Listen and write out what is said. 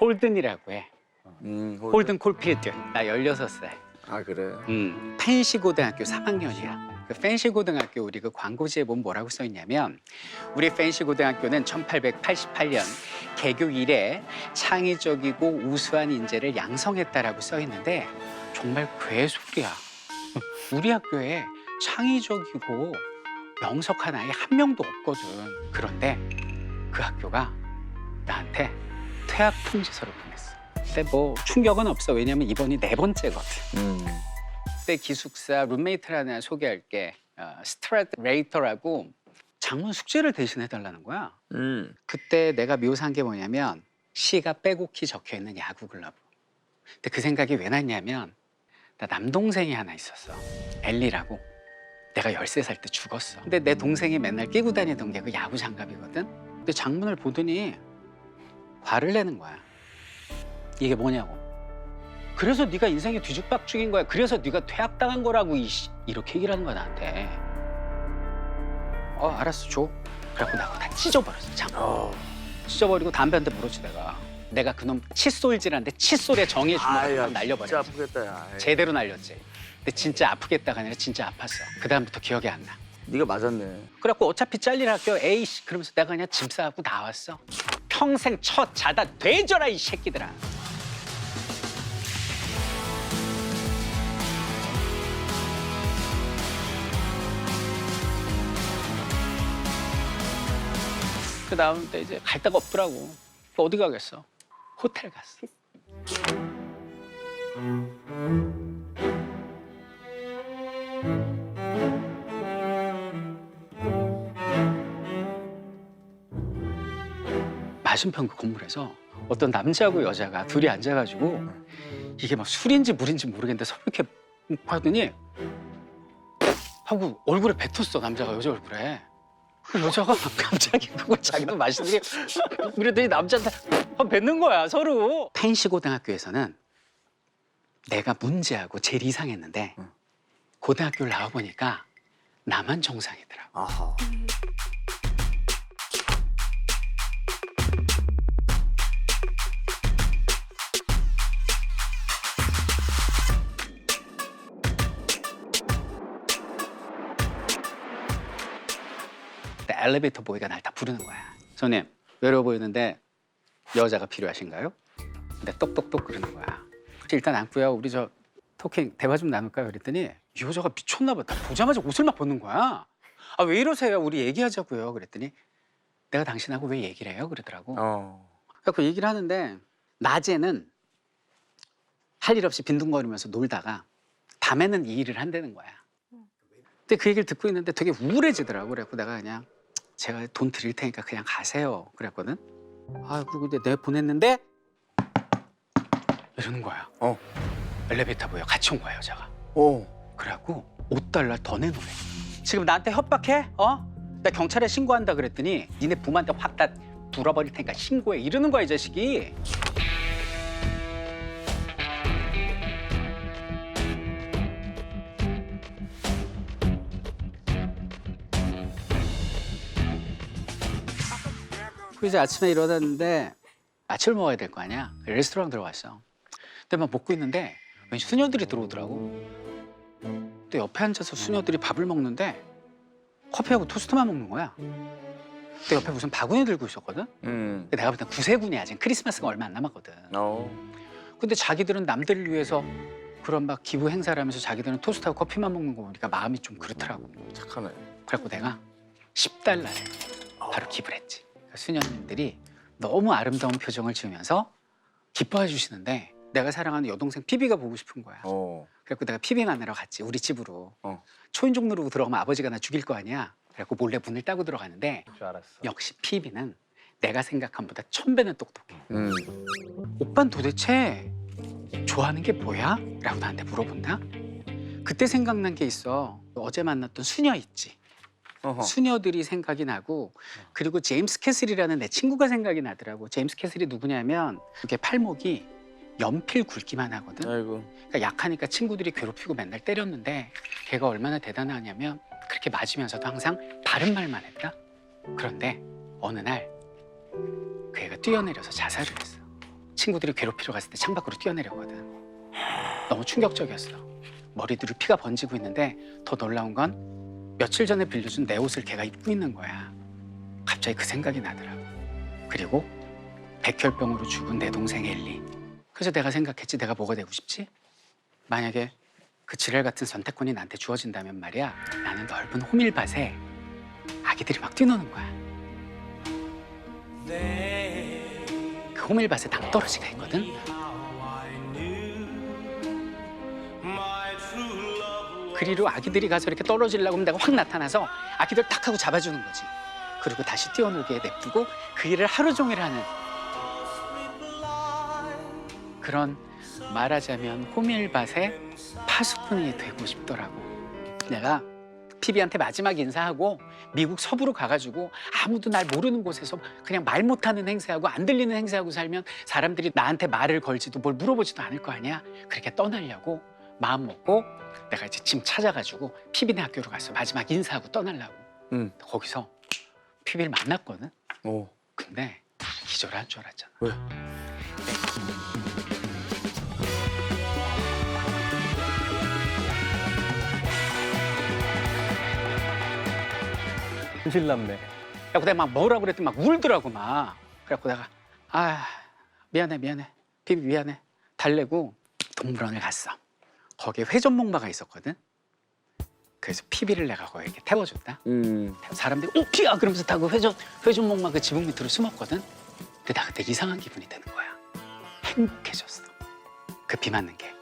홀든이라고 해. 음, 홀든 콜필드. 나 16살. 아 그래. 음, 펜시 고등학교 3학년이야. 그 펜시 고등학교 우리 그 광고지에 보면 뭐라고 써 있냐면 우리 펜시 고등학교는 1888년 개교 이래 창의적이고 우수한 인재를 양성했다라고 써 있는데 정말 괴소리야. 우리 학교에 창의적이고 명석한 아이 한 명도 없거든. 그런데 그 학교가 나한테 퇴학 통지서를 보냈어. 근데 뭐 충격은 없어. 왜냐면 이번이 네 번째거든. 음. 그때 기숙사 룸메이트를 하나 소개할게. 어, 스트라트 레이터라고 장문 숙제를 대신 해 달라는 거야. 음. 그때 내가 묘사한 게 뭐냐면 시가 빼곡히 적혀 있는 야구 글러브. 근데 그 생각이 왜 났냐면 나 남동생이 하나 있었어. 엘리라고. 내가 13살 때 죽었어. 근데 내 동생이 맨날 끼고 다니던 게 그 야구 장갑이거든. 근데 장문을 보더니 화를 내는 거야. 이게 뭐냐고. 그래서 네가 인생이 뒤죽박죽인 거야. 그래서 네가 퇴학당한 거라고 이씨. 이렇게 얘기를 하는 거야 나한테. 어 알았어 줘. 그래갖고 나 그거 다 찢어버렸어 장. 어. 찢어버리고 담배 한 대 물었지 내가. 내가 그놈 칫솔질한데 칫솔에 정의 주먹을 진짜 날려버렸지. 아프겠다. 야. 제대로 날렸지. 근데 진짜 아프겠다가 아니라 진짜 아팠어. 그 다음부터 기억이 안 나. 네가 맞았네. 그래갖고 어차피 잘릴 학교 에이씨 그러면서 내가 그냥 짐 싸고 나왔어. 평생 첫 자다 되져라 이 새끼들아. 그 다음 때 이제 갈 데가 없더라고. 그 어디 가겠어? 호텔 갔어. 맞은편 그 건물에서 어떤 남자하고 여자가 둘이 앉아가지고 이게 막 술인지 물인지 모르겠는데 서로 이렇게 하더니 하고 얼굴에 뱉었어 남자가 여자 얼굴에 그 여자가 갑자기 그거 자기도 마시는 게 그러더니 남자한테 막 뱉는 거야 서로 펜시 고등학교에서는 내가 문제하고 제일 이상했는데 응. 고등학교를 나와보니까 나만 정상이더라고 아하. 엘리베이터 보이가 날 다 부르는 거야. 손님 외로워 보이는데 여자가 필요하신가요? 근데 똑똑똑 그러는 거야. 일단 앉고요. 우리 저 토킹 대화 좀 나눌까요? 그랬더니 이 여자가 미쳤나 봐. 나 보자마자 옷을 막 벗는 거야. 아 왜 이러세요? 우리 얘기하자고요. 그랬더니 내가 당신하고 왜 얘기를 해요? 그러더라고. 어. 그래서 얘기를 하는데 낮에는 할 일 없이 빈둥거리면서 놀다가 밤에는 이 일을 한다는 거야. 근데 그 얘기를 듣고 있는데 되게 우울해지더라고. 그래갖고 내가 그냥 제가 돈 드릴 테니까 그냥 가세요. 그랬거든. 아 그리고 근데 내가 보냈는데 이러는 거야. 어. 엘리베이터 보여 같이 온 거야 여자가. 어. 그래갖고 5달러 더 내놓으래. 지금 나한테 협박해? 어? 나 경찰에 신고한다 그랬더니 니네 부모한테 확 다 불어버릴 테니까 신고해 이러는 거야 이 자식이. 이제 아침에 일어났는데 아침을 먹어야 될 거 아니야. 레스토랑 들어갔어. 근데 막 먹고 있는데 왠지 수녀들이 들어오더라고. 또 옆에 앉아서 수녀들이 밥을 먹는데 커피하고 토스트만 먹는 거야. 근데 옆에 무슨 바구니 들고 있었거든. 음. 근데 내가 볼땐 구세군이야. 지금 크리스마스가 얼마 안 남았거든. 어. 근데 자기들은 남들을 위해서 그런 막 기부 행사를 하면서 자기들은 토스트하고 커피만 먹는 거 보니까 마음이 좀 그렇더라고. 착하네. 그래갖고 내가 10달러를 바로 기부를 했지. 수녀님들이 너무 아름다운 표정을 지으면서 기뻐해 주시는데 내가 사랑하는 여동생 피비가 보고 싶은 거야. 어. 그래갖고 내가 피비 만나러 갔지 우리 집으로. 어. 초인종 누르고 들어가면 아버지가 나 죽일 거 아니야. 그래갖고 몰래 문을 따고 들어가는데 줄 알았어. 역시 피비는 내가 생각한 보다 천 배는 똑똑해. 음. 오빤 도대체 좋아하는 게 뭐야? 라고 나한테 물어본다. 그때 생각난 게 있어. 어제 만났던 수녀 있지. 어허. 수녀들이 생각이 나고 그리고 제임스 캐슬이라는 내 친구가 생각이 나더라고. 제임스 캐슬이 누구냐면 이게 팔목이 연필 굵기만 하거든. 아이고. 그러니까 약하니까 친구들이 괴롭히고 맨날 때렸는데 걔가 얼마나 대단하냐면 그렇게 맞으면서도 항상 바른 말만 했다. 그런데 어느 날 그 애가 뛰어내려서 자살을 했어. 친구들이 괴롭히러 갔을 때 창밖으로 뛰어내렸거든. 너무 충격적이었어. 머리들이 피가 번지고 있는데 더 놀라운 건 며칠 전에 빌려준 내 옷을 걔가 입고 있는 거야. 갑자기 그 생각이 나더라고. 그리고 백혈병으로 죽은 내 동생 엘리. 그래서 내가 생각했지 내가 뭐가 되고 싶지? 만약에 그 지랄 같은 선택권이 나한테 주어진다면 말이야 나는 넓은 호밀밭에 아기들이 막 뛰노는 거야. 그 호밀밭에 낭떠러지가 있거든. 그리로 아기들이 가서 이렇게 떨어지려고 하면 내가 확 나타나서 아기들 탁 하고 잡아주는 거지. 그리고 다시 뛰어놀게 냅두고 그 일을 하루 종일 하는 그런 말하자면 호밀밭의 파수꾼이 되고 싶더라고. 내가 피비한테 마지막 인사하고 미국 서부로 가가지고 아무도 날 모르는 곳에서 그냥 말 못하는 행세하고 안 들리는 행세하고 살면 사람들이 나한테 말을 걸지도 뭘 물어보지도 않을 거 아니야. 그렇게 떠나려고 마음 먹고 내가 이제 짐 찾아가지고 피비네 학교로 가서 마지막 인사하고 떠나려고. 응. 거기서 피비를 만났거든. 오. 근데 기절할 줄 알았잖아. 왜? 신남매. 그래갖고 내가 막 뭐라고 그랬더니 막 울더라고 막. 그래갖고 내가 아 미안해 미안해 피비 미안해 달래고 동물원을 갔어. 거기에 회전목마가 있었거든. 그래서 피비를 내가 거기 이렇게 태워줬다. 음. 사람들이 오 피야 그러면서 다 그 회전 회전목마 그 지붕 밑으로 숨었거든. 근데 나 그때 이상한 기분이 드는 거야. 행복해졌어. 그 비 맞는 게.